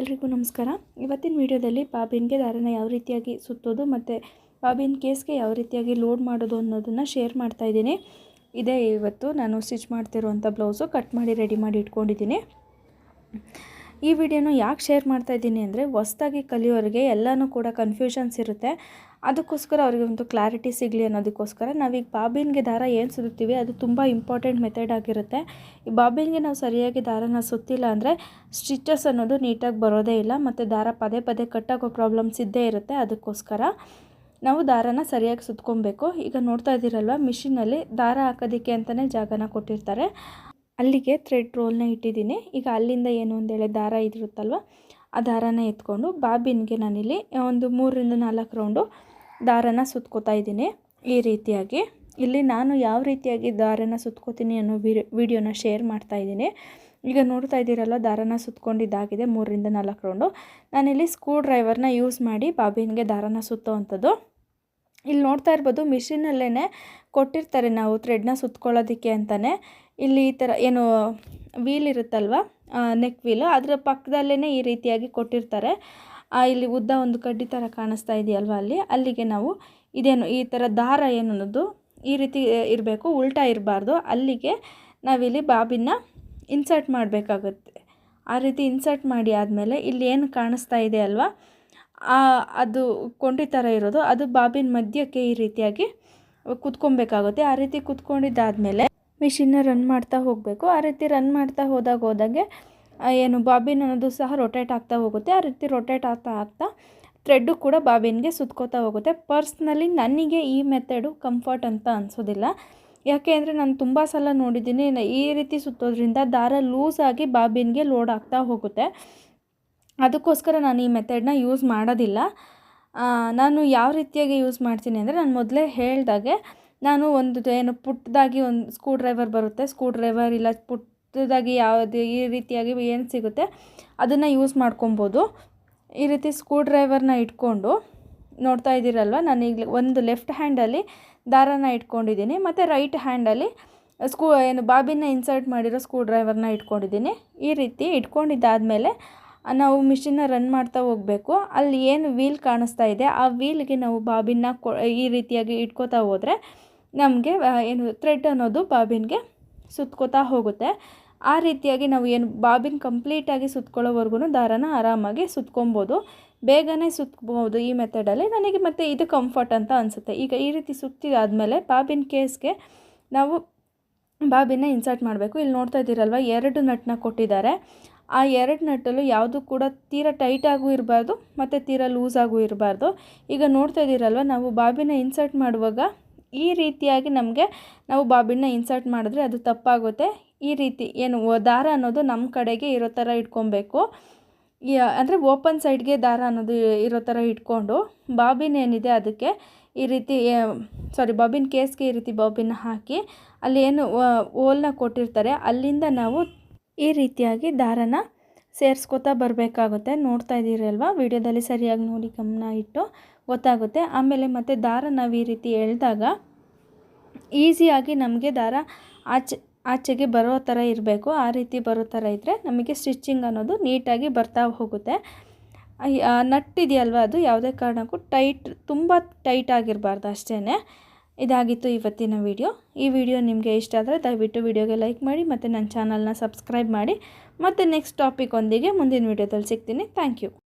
ಎಲ್ರಿಗೂ ನಮಸ್ಕಾರ. ಇವತ್ತಿನ ವಿಡಿಯೋದಲ್ಲಿ ಬಾಬಿನ್ಗೆ ದಾರನ ಯಾವ ರೀತಿಯಾಗಿ ಸುತ್ತೋದು ಮತ್ತು ಬಾಬಿನ್ ಕೇಸ್ಗೆ ಯಾವ ರೀತಿಯಾಗಿ ಲೋಡ್ ಮಾಡೋದು ಅನ್ನೋದನ್ನು ಶೇರ್ ಮಾಡ್ತಾ ಇದ್ದೀನಿ. ಇದೇ ಇವತ್ತು ನಾನು ಸ್ಟಿಚ್ ಮಾಡ್ತಿರುವಂಥ ಬ್ಲೌಸು ಕಟ್ ಮಾಡಿ ರೆಡಿ ಮಾಡಿ ಇಟ್ಕೊಂಡಿದ್ದೀನಿ. ಈ ವಿಡಿಯೋನ ಯಾಕೆ ಶೇರ್ ಮಾಡ್ತಾ ಇದ್ದೀನಿ ಅಂದರೆ ಹೊಸ್ದಾಗಿ ಕಲಿಯೋರಿಗೆ ಎಲ್ಲನೂ ಕೂಡ ಕನ್ಫ್ಯೂಷನ್ಸ್ ಇರುತ್ತೆ. ಅದಕ್ಕೋಸ್ಕರ ಅವರಿಗೆ ಒಂದು ಕ್ಲಾರಿಟಿ ಸಿಗಲಿ ಅನ್ನೋದಕ್ಕೋಸ್ಕರ ನಾವೀಗ ಬಾಬಿನ್ಗೆ ದಾರ ಏನು ಸುತ್ತೀವಿ, ಅದು ತುಂಬ ಇಂಪಾರ್ಟೆಂಟ್ ಮೆಥಡ್ ಆಗಿರುತ್ತೆ. ಈ ಬಾಬಿನ್ಗೆ ನಾವು ಸರಿಯಾಗಿ ದಾರನ ಸುತ್ತಿಲ್ಲ ಅಂದರೆ ಸ್ಟಿಚಸ್ ಅನ್ನೋದು ನೀಟಾಗಿ ಬರೋದೇ ಇಲ್ಲ, ಮತ್ತು ದಾರ ಪದೇ ಪದೇ ಕಟ್ಟಾಗೋ ಪ್ರಾಬ್ಲಮ್ಸ್ ಇದ್ದೇ ಇರುತ್ತೆ, ಅದಕ್ಕೋಸ್ಕರ ನಾವು ದಾರನ ಸರಿಯಾಗಿ ಸುತ್ಕೊಬೇಕು. ಈಗ ನೋಡ್ತಾ ಇದ್ದೀರಲ್ವ ಮಿಷಿನಲ್ಲಿ ದಾರ ಹಾಕೋದಕ್ಕೆ ಅಂತಲೇ ಜಾಗನ ಕೊಟ್ಟಿರ್ತಾರೆ. ಅಲ್ಲಿಗೆ ಥ್ರೆಡ್ ರೋಲ್ನ ಇಟ್ಟಿದ್ದೀನಿ. ಈಗ ಅಲ್ಲಿಂದ ಏನು ಒಂದೇಳೆ ದಾರ ಇದಿರುತ್ತಲ್ವ ಆ ದಾರನ ಎತ್ಕೊಂಡು ಬಾಬಿನ್ಗೆ ನಾನಿಲ್ಲಿ ಒಂದು ಮೂರರಿಂದ ನಾಲ್ಕು ರೌಂಡು ದಾರನ ಸುತ್ಕೋತಾ ಇದ್ದೀನಿ ಈ ರೀತಿಯಾಗಿ. ಇಲ್ಲಿ ನಾನು ಯಾವ ರೀತಿಯಾಗಿ ದಾರನ ಸುತ್ಕೋತೀನಿ ಅನ್ನೋ ವಿಡಿಯೋನ ಶೇರ್ ಮಾಡ್ತಾ ಇದ್ದೀನಿ. ಈಗ ನೋಡ್ತಾ ಇದ್ದೀರಲ್ಲ, ದಾರನ ಸುತ್ಕೊಂಡಿದ್ದಾಗಿದೆ ಮೂರರಿಂದ ನಾಲ್ಕು ರೌಂಡು. ನಾನಿಲ್ಲಿ ಸ್ಕ್ರೂ ಡ್ರೈವರ್ನ ಯೂಸ್ ಮಾಡಿ ಬಾಬಿನ್ಗೆ ದಾರನ ಸುತ್ತೋ ಇಲ್ಲಿ ನೋಡ್ತಾ ಇರ್ಬೋದು ಮಿಷಿನಲ್ಲೇ ಕೊಟ್ಟಿರ್ತಾರೆ ನಾವು ಥ್ರೆಡ್ನ ಸುತ್ಕೊಳ್ಳೋದಕ್ಕೆ ಅಂತಲೇ ಇಲ್ಲಿ ಈ ಥರ ಏನು ವೀಲ್ ಇರುತ್ತಲ್ವ? ನೆಕ್ ವೀಲು ಅದರ ಪಕ್ಕದಲ್ಲೇ ಈ ರೀತಿಯಾಗಿ ಕೊಟ್ಟಿರ್ತಾರೆ. ಇಲ್ಲಿ ಉದ್ದ ಒಂದು ಕಡ್ಡಿ ಥರ ಕಾಣಿಸ್ತಾ ಇದೆಯಲ್ವ ಅಲ್ಲಿ? ಅಲ್ಲಿಗೆ ನಾವು ಇದೇನು, ಈ ಥರ ದಾರ ಏನನ್ನೋದು ಈ ರೀತಿ ಇರಬೇಕು, ಉಲ್ಟಾ ಇರಬಾರ್ದು. ಅಲ್ಲಿಗೆ ನಾವಿಲ್ಲಿ ಬಾಬಿನ ಇನ್ಸರ್ಟ್ ಮಾಡಬೇಕಾಗುತ್ತೆ. ಆ ರೀತಿ ಇನ್ಸರ್ಟ್ ಮಾಡಿ ಆದಮೇಲೆ ಇಲ್ಲಿ ಏನು ಕಾಣಿಸ್ತಾ ಇದೆ ಅಲ್ವಾ? ಅದು ಕೊಂಡಿ ಥರ ಇರೋದು. ಅದು ಬಾಬಿನ ಮಧ್ಯಕ್ಕೆ ಈ ರೀತಿಯಾಗಿ ಕುತ್ಕೊಬೇಕಾಗುತ್ತೆ. ಆ ರೀತಿ ಕುತ್ಕೊಂಡಿದ್ದಾದಮೇಲೆ ಮಿಷಿನ್ನ ರನ್ ಮಾಡ್ತಾ ಹೋಗಬೇಕು. ಆ ರೀತಿ ರನ್ ಮಾಡ್ತಾ ಹೋದಾಗ ಹೋದಾಗೆ ಏನು ಬಾಬಿನ್ ಅನ್ನೋದು ಸಹ ರೊಟೇಟ್ ಆಗ್ತಾ ಹೋಗುತ್ತೆ. ಆ ರೀತಿ ರೊಟೇಟ್ ಆಗ್ತಾ ಆಗ್ತಾ ಥ್ರೆಡ್ಡು ಕೂಡ ಬಾಬಿನ್ಗೆ ಸುತ್ಕೋತಾ ಹೋಗುತ್ತೆ. ಪರ್ಸ್ನಲಿ ನನಗೆ ಈ ಮೆಥಡು ಕಂಫರ್ಟ್ ಅಂತ ಅನಿಸೋದಿಲ್ಲ. ಯಾಕೆ ಅಂದರೆ ನಾನು ತುಂಬ ಸಲ ನೋಡಿದ್ದೀನಿ ಈ ರೀತಿ ಸುತ್ತೋದ್ರಿಂದ ದಾರ ಲೂಸಾಗಿ ಬಾಬಿನ್ಗೆ ಲೋಡ್ ಆಗ್ತಾ ಹೋಗುತ್ತೆ. ಅದಕ್ಕೋಸ್ಕರ ನಾನು ಈ ಮೆಥಡ್ನ ಯೂಸ್ ಮಾಡೋದಿಲ್ಲ. ನಾನು ಯಾವ ರೀತಿಯಾಗಿ ಯೂಸ್ ಮಾಡ್ತೀನಿ ಅಂದರೆ ನಾನು ಮೊದಲೇ ಹೇಳ್ದಾಗೆ ನಾನು ಒಂದು ಏನು ಪುಟ್ಟದಾಗಿ ಒಂದು ಸ್ಕ್ರೂ ಡ್ರೈವರ್ ಬರುತ್ತೆ. ಸ್ಕ್ರೂ ಡ್ರೈವರ್ ಇಲ್ಲ ಪುಟ್ಟದಾಗಿ ಯಾವುದು ಈ ರೀತಿಯಾಗಿ ಏನು ಸಿಗುತ್ತೆ, ಅದನ್ನು ಯೂಸ್ ಮಾಡ್ಕೊಬೋದು. ಈ ರೀತಿ ಸ್ಕ್ರೂ ಡ್ರೈವರ್ನ ಇಟ್ಕೊಂಡು ನೋಡ್ತಾ ಇದ್ದೀರಲ್ವ, ನಾನು ಈಗ ಒಂದು ಲೆಫ್ಟ್ ಹ್ಯಾಂಡಲ್ಲಿ ದಾರನ ಇಟ್ಕೊಂಡಿದ್ದೀನಿ, ಮತ್ತು ರೈಟ್ ಹ್ಯಾಂಡಲ್ಲಿ ಸ್ಕೂ ಏನು ಬಾಬಿನ ಇನ್ಸರ್ಟ್ ಮಾಡಿರೋ ಸ್ಕ್ರೂ ಡ್ರೈವರ್ನ ಇಟ್ಕೊಂಡಿದ್ದೀನಿ. ಈ ರೀತಿ ಇಟ್ಕೊಂಡಿದ್ದಾದಮೇಲೆ ನಾವು ಮಿಷಿನ್ನ ರನ್ ಮಾಡ್ತಾ ಹೋಗಬೇಕು. ಅಲ್ಲಿ ಏನು ವೀಲ್ ಕಾಣಿಸ್ತಾ ಇದೆ, ಆ ವೀಲ್ಗೆ ನಾವು ಬಾಬಿನ ಈ ರೀತಿಯಾಗಿ ಇಟ್ಕೋತಾ ಹೋದರೆ ನಮಗೆ ಏನು ಥ್ರೆಡ್ ಅನ್ನೋದು ಬಾಬಿನ್ಗೆ ಸುತ್ಕೋತಾ ಹೋಗುತ್ತೆ. ಆ ರೀತಿಯಾಗಿ ನಾವು ಏನು ಬಾಬಿನ್ ಕಂಪ್ಲೀಟಾಗಿ ಸುತ್ಕೊಳ್ಳೋವರೆಗೂ ದಾರನ ಆರಾಮಾಗಿ ಸುತ್ಕೊಬೋದು. ಬೇಗನೆ ಸುತ್ಬೋದು ಈ ಮೆಥಡಲ್ಲಿ ನನಗೆ ಮತ್ತು ಇದು ಕಂಫರ್ಟ್ ಅಂತ ಅನಿಸುತ್ತೆ. ಈಗ ಈ ರೀತಿ ಸುತ್ತಿದಾದಮೇಲೆ ಬಾಬಿನ್ ಕೇಸ್ಗೆ ನಾವು ಬಾಬಿನ ಇನ್ಸರ್ಟ್ ಮಾಡಬೇಕು. ಇಲ್ಲಿ ನೋಡ್ತಾ ಇದ್ದೀರಲ್ವ, ಎರಡು ನಟ್ನ ಕೊಟ್ಟಿದ್ದಾರೆ. ಆ ಎರಡು ನಟ್ಟಲ್ಲೂ ಯಾವುದು ಕೂಡ ತೀರಾ ಟೈಟಾಗೂ ಇರಬಾರ್ದು, ಮತ್ತು ತೀರಾ ಲೂಸಾಗೂ ಇರಬಾರ್ದು. ಈಗ ನೋಡ್ತಾ ಇದ್ದೀರಲ್ವ, ನಾವು ಬಾಬಿನ ಇನ್ಸರ್ಟ್ ಮಾಡುವಾಗ ಈ ರೀತಿಯಾಗಿ ನಮಗೆ ನಾವು ಬಾಬಿನ ಇನ್ಸರ್ಟ್ ಮಾಡಿದ್ರೆ ಅದು ತಪ್ಪಾಗುತ್ತೆ. ಈ ರೀತಿ ಏನು ದಾರ ಅನ್ನೋದು ನಮ್ಮ ಕಡೆಗೆ ಇರೋ ಥರ ಇಟ್ಕೊಬೇಕು. ಅಂದರೆ ಓಪನ್ ಸೈಡ್ಗೆ ದಾರ ಅನ್ನೋದು ಇರೋ ಥರ ಇಟ್ಕೊಂಡು ಬಾಬಿನ್ ಏನಿದೆ ಅದಕ್ಕೆ ಈ ರೀತಿ ಸಾರಿ ಬಾಬಿನ್ ಕೇಸ್ಗೆ ಈ ರೀತಿ ಬಾಬಿನ ಹಾಕಿ ಅಲ್ಲಿ ಏನು ಓಲ್ನ ಕೊಟ್ಟಿರ್ತಾರೆ. ಅಲ್ಲಿಂದ ನಾವು ಈ ರೀತಿಯಾಗಿ ದಾರನ ಸೇರಿಸ್ಕೊತಾ ಬರಬೇಕಾಗುತ್ತೆ. ನೋಡ್ತಾ ಇದ್ದೀರಲ್ವ ವಿಡಿಯೋದಲ್ಲಿ ಸರಿಯಾಗಿ ನೋಡಿ ಗಮನ ಇಟ್ಟು ಗೊತ್ತಾಗುತ್ತೆ. ಆಮೇಲೆ ಮತ್ತು ದಾರ ನಾವು ಈ ರೀತಿ ಎಳೆದಾಗ ಈಸಿಯಾಗಿ ನಮಗೆ ದಾರ ಆಚೆ, ಆಚೆಗೆ ಬರೋ ಥರ ಇರಬೇಕು. ಆ ರೀತಿ ಬರೋ ಥರ ಇದ್ದರೆ ನಮಗೆ ಸ್ಟಿಚ್ಚಿಂಗ್ ಅನ್ನೋದು ನೀಟಾಗಿ ಬರ್ತಾ ಹೋಗುತ್ತೆ. ನಟ್ಟಿದೆಯಲ್ವ ಅದು? ಯಾವುದೇ ಕಾರಣಕ್ಕೂ ಟೈಟ್, ತುಂಬ ಟೈಟ್ ಆಗಿರಬಾರ್ದು ಅಷ್ಟೇ ಇದಾಗಿತ್ತು ಇವತ್ತಿನ ವಿಡಿಯೋ. ಈ ವಿಡಿಯೋ ನಿಮಗೆ ಇಷ್ಟ ಆದರೆ ದಯವಿಟ್ಟು ವಿಡಿಯೋಗೆ ಲೈಕ್ ಮಾಡಿ ಮತ್ತು ನನ್ನ ಚಾನಲ್ನ ಸಬ್ಸ್ಕ್ರೈಬ್ ಮಾಡಿ. ಮತ್ತು ನೆಕ್ಸ್ಟ್ ಟಾಪಿಕ್ ಒಂದಿಗೆ ಮುಂದಿನ ವಿಡಿಯೋದಲ್ಲಿ ಸಿಗ್ತೀನಿ. Thank you